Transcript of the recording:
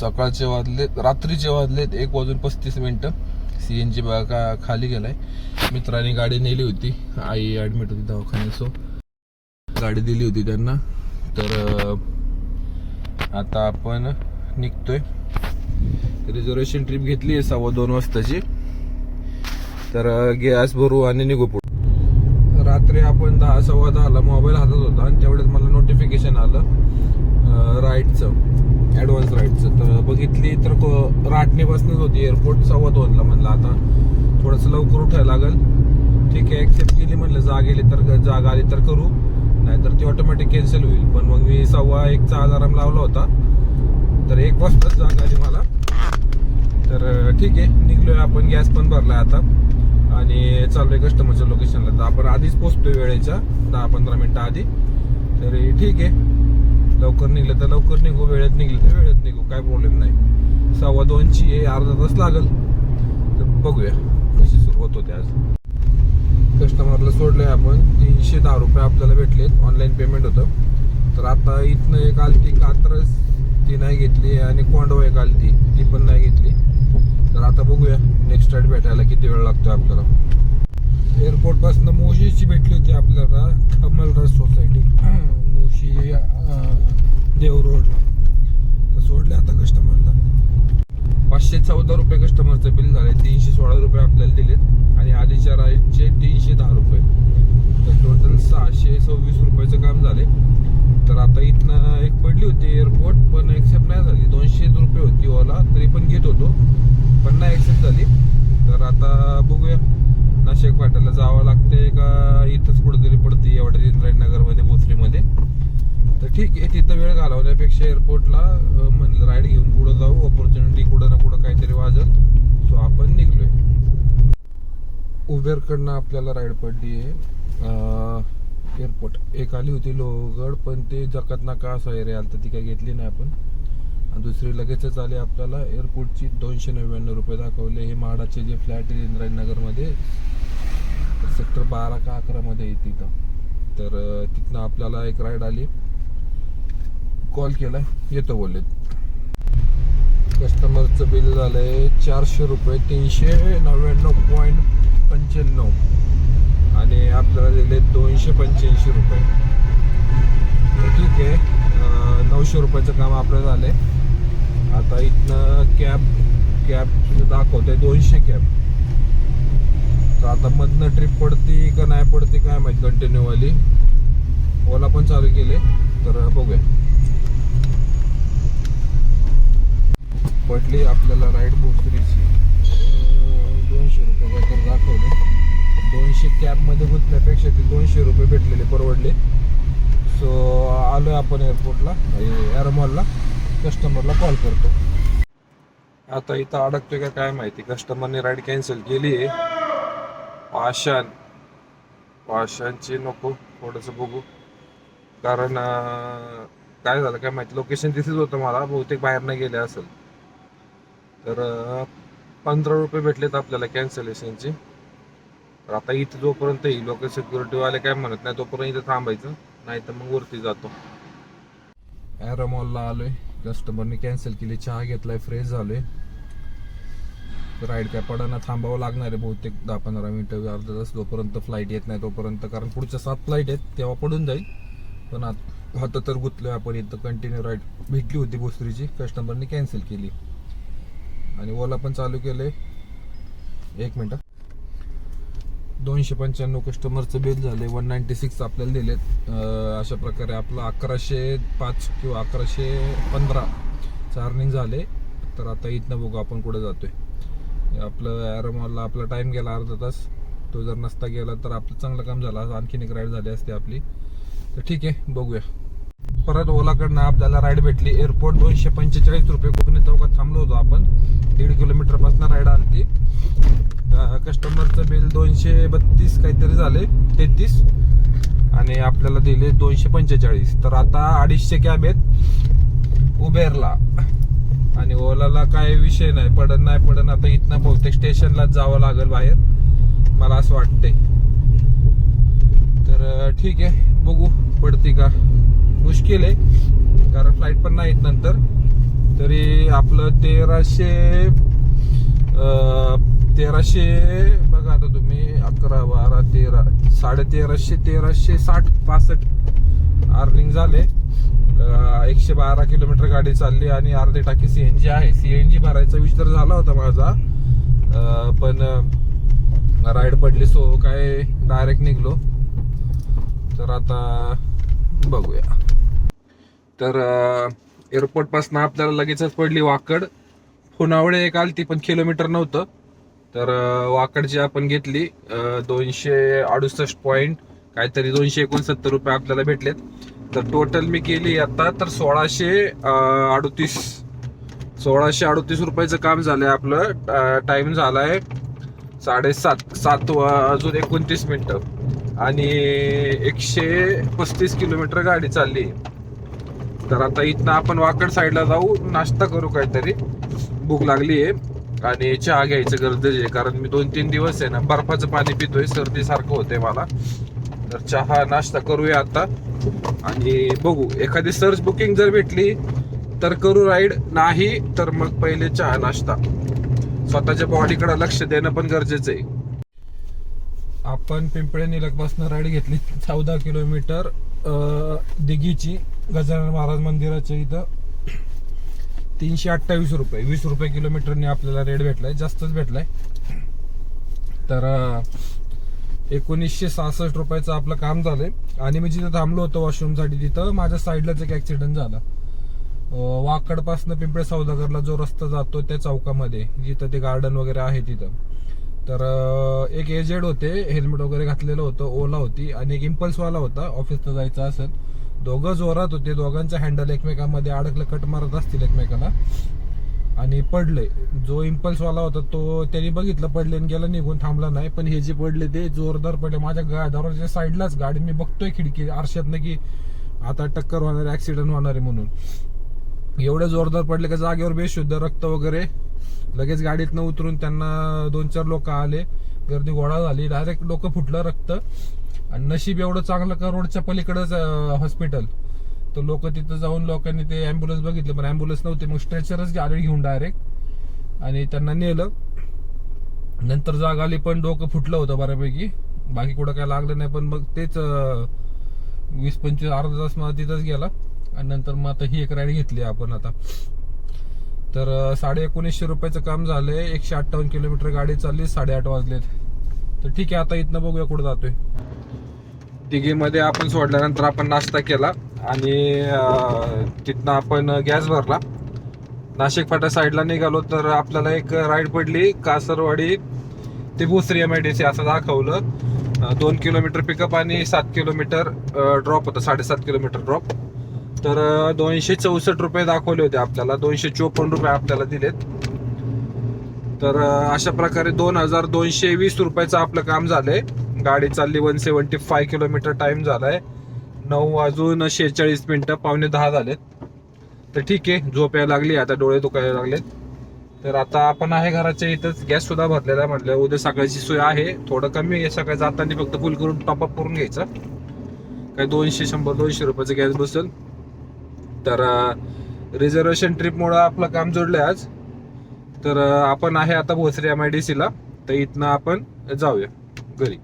सकाळचे वाजलेत रात्रीचे वाजलेत एक वाजून पस्तीस मिनिटं. सी एन जी का खाली गेलाय. मित्राने गाडी नेली होती. आई ॲडमिट होती दवाखान्यात सो गाडी दिली होती त्यांना. तर आता आपण निघतोय. रिझर्वेशन ट्रिप घेतली आहे सव्वा दोन वाजताची. तर गॅस भरू आणि निघू पुढे. रात्री आपण दहा सव्वा दहाला मोबाईल हातात होता आणि तेवढ्यात मला नोटिफिकेशन आलं राईटचं ॲडव्हान्स राईडचं तर बघितली तर को- राटणीपासूनच होती एअरपोर्ट सव्वा दोनला म्हणलं. आता थोडंसं लवकर उठायला लागेल. ठीक आहे ॲक्सेप्ट केली म्हणलं. जाग गेली तर जागा आली तर करू. नाहीतर ती ऑटोमॅटिक कॅन्सल होईल. पण मग मी सव्वा एकचा अलाराम लावला होता. तर एक वाजताच जाग आली मला. तर ठीक आहे निघलोय आपण. गॅस पण भरलाय आता. आणि चाललोय कस्टमरच्या लोकेशनला तर आपण आधीच पोचतोय वेळेच्या. दहा पंधरा मिनटं आधी. तरी ठीक आहे. लवकर निघलं तर लवकर निघू वेळेत निघलं तर वेळेत निघू काय प्रॉब्लेम नाही. सव्वा दोनची आहे अर्धा तास लागल. तर बघूया कशी सुरुवात होते आज. कस्टमरला सोडलंय आपण तीनशे दहा रुपये आपल्याला भेटलेत ऑनलाईन पेमेंट होतं. तर आता इथनं एक आलती कात्रस ती नाही घेतली आणि कोंडवा एक आलती ती पण नाही घेतली. तर आता बघूया नेक्स्ट राईड भेटायला किती वेळ लागतो आपल्याला. एअरपोर्टपासून मोशीची भेटली होती आपल्याला कमलराज सोसायटी मोशी देव रोडला तर सोडले आता कस्टमरला पाचशे चौदा रुपये कस्टमरचं बिल झालंय. तीनशे सोळा रुपये आपल्याला दिलेत. आणि आधीच्या राईडचे तीनशे दहा रुपये. तर टोटल सहाशे सव्वीस रुपयाचं काम झाले तर आता इथनं एक पडली होती एअरपोर्ट पण ॲक्सेप्ट नाही झाली. दोनशे रुपये होती ओला तरी पण घेत होतो. पण नाही ॲक्सेप्ट झाली. तर आता बघूया. नाशिक फाट्याला जावं लागते का? इथंच कुठेतरी पडते एवढ्या इंद्रायणनगरमध्ये नगरमध्ये तर ठीक आहे तिथं वेळ घालवण्यापेक्षा एअरपोर्टला म्हणलं राईड घेऊन पुढं जाऊ ऑपॉर्च्युनिटी कुठं ना कुठं काहीतरी वाजत सो आपण निघलोय. उबेरकडनं आपल्याला राईड पडली आहे एअरपोर्ट एक आली होती लोहगड पण ते जकात नाका असं एरिया आलं तर ती काही घेतली नाही आपण. आणि दुसरी लगेचच आली आपल्याला एअरपोर्टची दोनशे नव्याण्णव रुपये दाखवले. हे माडाचे जे फ्लॅट आहे इंद्रायणनगरमध्ये सेक्टर बारा का अकरामध्ये आहे तिथं. तर तिथनं आपल्याला एक राईड आली. कॉल केला येतो बोललेत कस्टमरचं बिल झालंय चारशे रुपये तीनशे नव्याण्णव पॉईंट पंच्याण्णव. आणि आपल्याला दिले दोनशे पंच्याऐंशी रुपये. ठीक आहे. नऊशे रुपयाचं काम आपलं झालंय. आता इथनं कॅब कॅब दाखवते दोनशे कॅब तर आता मधनं ट्रिप पडती का नाही पडती काय माहिती कंटिन्यू वाली. ओला पण चालू केले. तर बघूया. पडली आपल्याला राईड भोसरीची अं, दोनशे रुपये काय तर दाखवले. दोनशे कॅबमध्ये गुंतण्यापेक्षा ते दोनशे रुपये भेटलेले परवडले. सो आलो आहे आपण एअरपोर्टला एअरमॉलला कस्टमरला कॉल करतो. आता इथं अडकतोय का काय माहिती? कस्टमरने राईड कॅन्सल केली. आहे पाषाण. पाषाणची नको थोडंसं बघू. कारण काय झालं काय माहिती? लोकेशन दिसत होतं मला. बहुतेक बाहेर नाही गेले असेल. तर पंधरा रुपये भेटलेत आपल्याला कॅन्सलेशनचे तर आता इथं जोपर्यंत येईल लोक सिक्युरिटीवाले काय म्हणत नाही तोपर्यंत इथं थांबायचं. नाही तर मग वरती जातो. ॲरामॉलला आलोय. कस्टमरने कॅन्सल केली. चहा घेतलाय फ्रेश झालोय. राईड काय पडाना थांबावं लागणार आहे बहुतेक दहा पंधरा मिनिटं अर्धा तास. जोपर्यंत फ्लाईट येत नाही तोपर्यंत. कारण पुढच्या सात फ्लाईट आहेत तेव्हा पडून जाईल. पण आता तर गुतलोय आपण. इथं कंटिन्यू राईड भेटली होती भोसरीची. कस्टमरने कॅन्सल केली. आणि ओला पण चालू केलंय. एक मिनिट. दोनशे पंच्याण्णव कस्टमरचं बिल झाले वन नाईन्टी सिक्स आपल्याला दिलेत. अशा प्रकारे आपलं अकराशे पाच किंवा अकराशे पंधरा चार्निंग झाले. तर आता इथनं बघू आपण कुठे जातोय. आहे आपलं ॲरमॉलला आपला टाईम गेला अर्धा तास. तो जर नसता गेला तर आपलं चांगलं काम झालं. असं आणखीन एक राईड झाली असते आपली. तर ठीक आहे बघूया. परत ओलाकडनं आपल्याला राईड भेटली. एअरपोर्ट दोनशे पंचेचाळीस रुपये कोकणी चौकात थांबलो होतो आपण. दीड किलोमीटरपासून राईड आली कस्टमरचं बिल दोनशे बत्तीस काहीतरी झाले. तेहतीस. आणि आपल्याला दिले दोनशे पंचेचाळीस. तर आता अडीचशे कॅब आहेत. उबेरला. आणि ओलाला काय विषय नाही. पडत नाही पडत आता इथनं बहुतेक स्टेशनलाच जावं लागेल बाहेर. मला असं वाटतंय. तर ठीक आहे. बघू पडते का? मुश्किल आहे. कारण फ्लाईट पण नाहीत नंतर. तरी आपलं तेराशे तेराशे बघा आता तुम्ही अकरा बारा तेरा साडे तेराशे तेराशे साठ पासष्ट अर्निंग झाले. एकशे बारा किलोमीटर गाडी चालली आणि अर्धे टाकी सीएनजी आहे. सीएनजी भरायचा विचार झाला होता माझा. पण राईड पडली सो काय डायरेक्ट निघलो. तर आता बघूया. तर एअरपोर्टपासून आपल्याला लगेचच पडली वाकड. पुनावळे एक आलती पण किलोमीटर नव्हतं. तर वाकड जी आपण घेतली दोनशे अडुसष्ट पॉईंट काहीतरी दोनशे एकोणसत्तर रुपये आपल्याला भेटलेत. तर टोटल मी केली आता तर सोळाशे अडतीस सोळाशे अडतीस रुपयाचं काम झालंय आपलं. टाईम झाला आहे साडेसात सात वाजून एकोणतीस मिनिटं. आणि एकशे पस्तीस किलोमीटर गाडी चालली. तर आता इथनं आपण वाकड साईडला जाऊ नाश्ता करू काहीतरी. भूक लागली आहे. आणि चहा घ्यायचं गरजेचं आहे कारण मी दोन तीन दिवस आहे ना बर्फाचं पाणी पितोय सर्दी सारखं होतंय मला. तर चहा नाश्ता करूया आता. आणि बघू एखादी सर्च बुकिंग जर भेटली तर करू राईड. नाही तर मग पहिले चहा नाश्ता. स्वतःच्या बॉडीकडे लक्ष देणं पण गरजेचं आहे. आपण पिंपळे निलकपासून राईड घेतली चौदा किलोमीटर. दिघीची गजानन महाराज मंदिराच्या इथं तीनशे अठ्ठावीस रुपये वीस रुपये किलोमीटरने आपल्याला रेट भेटलाय जास्तच भेटलाय. तर एकोणीसशे सहासष्ट रुपयाचं आपलं काम झालंय. आणि मी जिथं थांबलो होतो वॉशरूमसाठी तिथं माझ्या साईडलाच एक ऍक्सिडेंट झाला. वाकडपासनं पिंपळे सौदागरला जो रस्ता जातो त्या चौकामध्ये जिथं ते गार्डन वगैरे आहे तिथं. तर एक एजेड होते हेल्मेट वगैरे घातलेलं होतं ओला होती आणि एक इम्पल्सवाला होता ऑफिसला जायचं असेल. दोघं जोरात होते दोघांचं हँडल एकमेकांमध्ये अडकलं कट मारत असतील एकमेकाला आणि पडले. जो इम्पल्सवाला होता तो त्यांनी बघितलं पडले आणि गेला निघून थांबला नाही. पण हे जे पडले ते जोरदार पडले माझ्या गा- दरवाजाच्या साईडलाच गाडी मी बघतोय खिडकी आरशातनं की आता टक्कर होणार ऍक्सिडेंट होणार आहे म्हणून. एवढे जोरदार पडले का जागेवर बेशुद्ध रक्त वगैरे लगेच गाडीतनं उतरून त्यांना दोन चार लोक आले. गर्दी गोळा झाली. डायरेक्ट लोक फुटलं रक्त. आणि नशीब एवढं चांगलं का रोडच्या पलीकडच हॉस्पिटल तर लोक तिथं जाऊन लोकांनी ते अँब्युलन्स बघितले. पण अँब्युलन्स नव्हते. मग स्ट्रेचरच गाडी घेऊन डायरेक्ट आणि त्यांना नेलं. नंतर जाग आली पण डोकं फुटलं होतं बऱ्यापैकी. बाकी कुठं काय लागलं नाही. पण मग तेच वीस पंचवीस अर्धा तास मला तिथंच गेला. आणि नंतर मग आता ही एक राईड घेतली आपण आता. तर साडे एकोणीसशे रुपयाचं काम झालंय. एकशे अठ्ठावन्न किलोमीटर गाडी चालली साडेआठ वाजलेत. तर ठीक आहे आता इथनं बघूया कुठं जातोय. तिघीमध्ये आपण सोडल्यानंतर आपण नाश्ता केला आणि तिथनं आपण गॅस भरला. नाशिक फाटा साईडला निघालो तर आपल्याला एक राईड पडली कासरवाडी ते Bhusari M I D C असं दाखवलं. दोन किलोमीटर पिकअप आणि सात किलोमीटर ड्रॉप होतं साडेसात किलोमीटर ड्रॉप तर दोनशे चौसष्ट रुपये दाखवले होते आपल्याला. दोनशे चोपन्न रुपये आपल्याला दिलेत. तर अशा प्रकारे दोन हजार दोनशे वीस रुपयाचं आपलं काम झालंय. गाडी चालली one seventy five kilometre time झालाय. नऊ वाजून शेहेचाळीस मिनिटं पावणे दहा झालेत. तर ठीक आहे झोप यायला लागली आता डोळे दुखायला लागलेत. तर आता आपण आहे घराच्या इथंच गॅस सुद्धा भरलेला आहे म्हटलं उद्या सकाळची सोय आहे. थोडं कमी आहे सकाळी जाताना फक्त फुल करून टॉपअप करून घ्यायचं. काय दोनशे शंभर दोनशे रुपयाचं गॅस बसेल. तर रिझर्वेशन ट्रिपमुळं आपलं काम जोडलं आज. तर आपण आहे आता भोसरी एम आय डी सीला तर इथनं आपण जाऊया घरी.